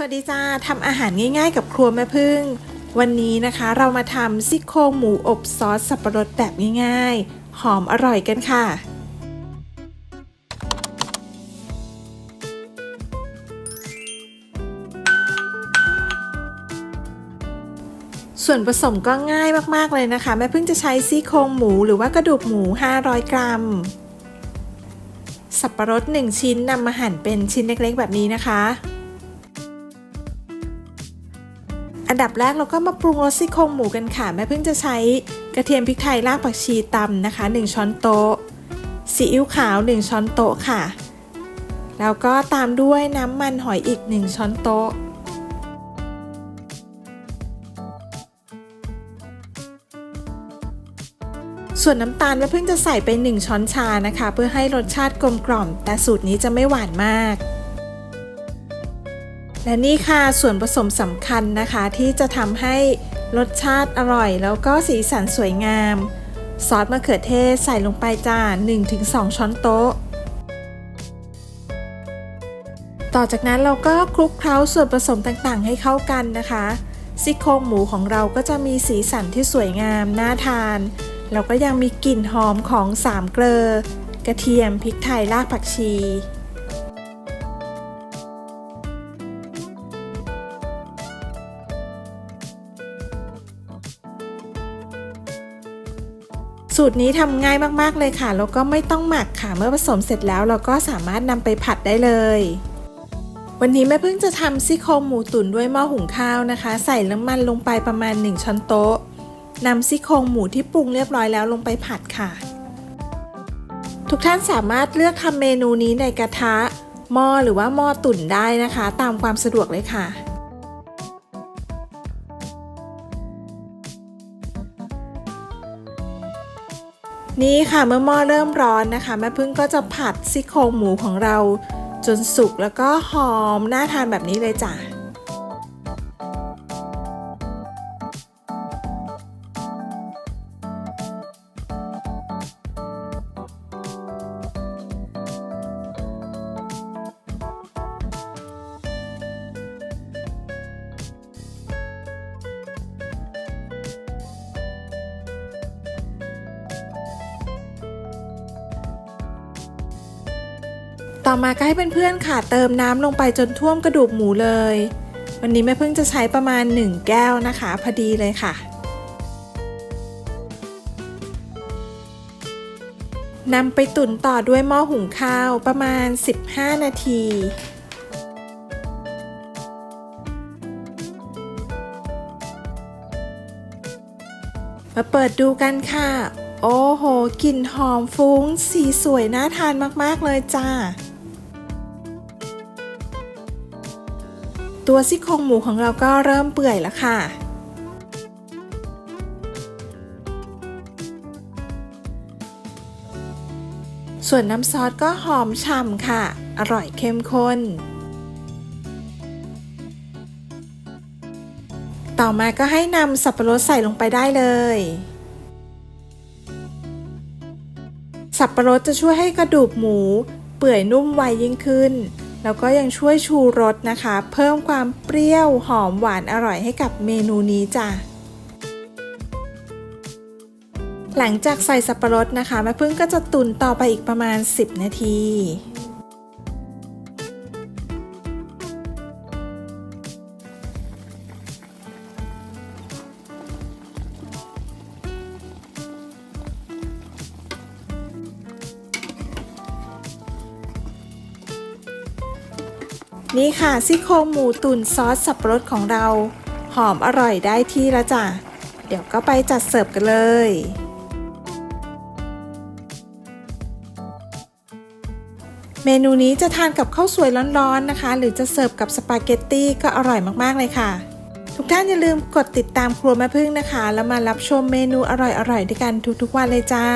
สวัสดีจ้าทำอาหารง่ายๆ กับครัวแม่พึ่ง วันนี้นะคะเรามาทำซี่โครงหมูอบซอสสับปะรดแบบง่ายๆ หอมอร่อยกันค่ะ ส่วนผสมก็ง่ายมากๆเลยนะคะแม่พึ่งจะใช้ซี่โครงหมูหรือว่ากระดูกหมู 500 กรัม สับปะรด 1 ชิ้นนำมาหั่นเป็นชิ้นเล็กๆ แบบนี้นะคะ อันดับแรกเราก็มาปรุงรสซี่โครงหมูกันค่ะ แม่เพิ่งจะใช้กระเทียมพริกไทยรากผักชีตำนะคะ 1 ช้อนโต๊ะซีอิ๊วขาว 1 ช้อนโต๊ะค่ะ แล้วก็ตามด้วยน้ำมันหอยอีก 1 ช้อนโต๊ะ ส่วนน้ำตาลแม่เพิ่งจะใส่ไป 1 ช้อนชานะคะ เพื่อให้รสชาติกลมกล่อม แต่สูตรนี้จะไม่หวานมาก และนี่ค่ะส่วนผสมสำคัญนะคะที่จะทำให้รสชาติอร่อย แล้วก็สีสันสวยงาม ซอสมะเขือเทศใส่ลงไปจ้า 1-2 ช้อนโต๊ะ ต่อจากนั้นเราก็คลุกเคล้าส่วนผสมต่างๆ ให้เข้ากันนะคะซี่โครงหมูของเราก็จะมีสีสันที่สวยงาม น่าทาน แล้วก็ยังมีกลิ่นหอมของสามเกลอกระเทียมพริกไทยรากผักชี สูตรนี้ทำง่ายมากๆเลยค่ะแล้วก็ไม่ต้องหมักค่ะ เมื่อผสมเสร็จแล้วเราก็สามารถนำไปผัดได้เลยวันนี้แม่เพิ่งจะทำซี่โครงหมูตุ๋นด้วยหม้อหุงข้าวนะคะ ใส่น้ำมันลงไปประมาณ 1 ช้อนโต๊ะนำซี่โครงหมูที่ปรุงเรียบร้อยแล้วลงไปผัดค่ะ ทุกท่านสามารถเลือกทำเมนูนี้ในกระทะหม้อหรือว่าหม้อตุ๋นได้นะคะ ตามความสะดวกเลยค่ะ นี่ค่ะเมื่อหม้อเริ่มร้อนนะคะแม่พึ่งก็จะผัดซี่โครงหมูของเราจนสุกแล้วก็หอมน่าทานแบบนี้เลยจ้ะ ต่อมาก็ให้เพื่อนๆค่ะเติมน้ำลงไปจนท่วมกระดูกหมูเลย วันนี้แม่เพิ่งจะใช้ประมาณ 1 แก้วนะคะ พอดีเลยค่ะนำไปตุ๋นต่อด้วยหม้อหุงข้าวประมาณ 15 นาที มาเปิดดูกันค่ะ โอ้โห กลิ่นหอมฟุ้ง สีสวยน่าทานมาก ๆ เลยจ้า ตัวซี่โครงหมูของเราก็เริ่มเปื่อยแล้วค่ะ ส่วนน้ำซอสก็หอมฉ่ำค่ะ อร่อยเข้มข้น ต่อมาก็ให้นำสับปะรดใส่ลงไปได้เลย สับปะรดจะช่วยให้กระดูกหมู เปื่อยนุ่มไวยิ่งขึ้น แล้วก็ยังช่วยชูรสนะคะ เพิ่มความเปรี้ยวหอมหวานอร่อยให้กับเมนูนี้จ้ะหลังจากใส่สับปะรดนะคะแม่พึ่งก็จะตุนต่อไปอีกประมาณ 10 นาที นี่ค่ะซี่โครงหมูตุ๋นซอสสับปะรดของเรา หอมอร่อยได้ที่แล้วจ้ะ เดี๋ยวก็ไปจัดเสิร์ฟกันเลย เมนูนี้จะทานกับข้าวสวยร้อนๆนะคะ หรือจะเสิร์ฟกับสปาเกตตี้ก็อร่อยมากๆเลยค่ะ ทุกท่านอย่าลืมกดติดตามครัวแม่พึ่งนะคะ แล้วมารับชมเมนูอร่อยๆด้วยกันทุกๆวันเลยจ้า